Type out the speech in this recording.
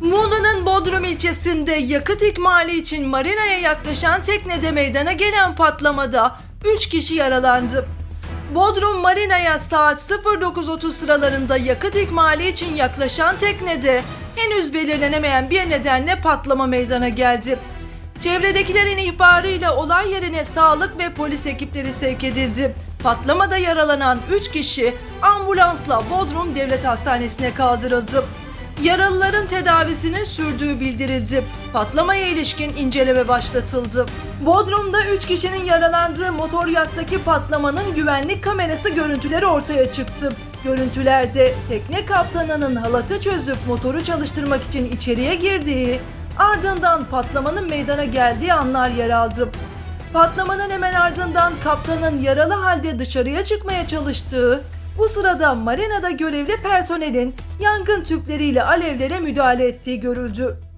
Muğla'nın Bodrum ilçesinde yakıt ikmali için marinaya yaklaşan teknede meydana gelen patlamada 3 kişi yaralandı. Bodrum Marina'ya saat 09.30 sıralarında yakıt ikmali için yaklaşan teknede henüz belirlenemeyen bir nedenle patlama meydana geldi. Çevredekilerin ihbarıyla olay yerine sağlık ve polis ekipleri sevk edildi. Patlamada yaralanan 3 kişi ambulansla Bodrum Devlet Hastanesi'ne kaldırıldı. Yaralıların tedavisinin sürdüğü bildirildi. Patlamaya ilişkin inceleme başlatıldı. Bodrum'da 3 kişinin yaralandığı motor yattaki patlamanın güvenlik kamerası görüntüleri ortaya çıktı. Görüntülerde tekne kaptanının halatı çözüp motoru çalıştırmak için içeriye girdiği, ardından patlamanın meydana geldiği anlar yer aldı. Patlamanın hemen ardından kaptanın yaralı halde dışarıya çıkmaya çalıştığı, bu sırada marinada görevli personelin yangın tüpleriyle alevlere müdahale ettiği görüldü.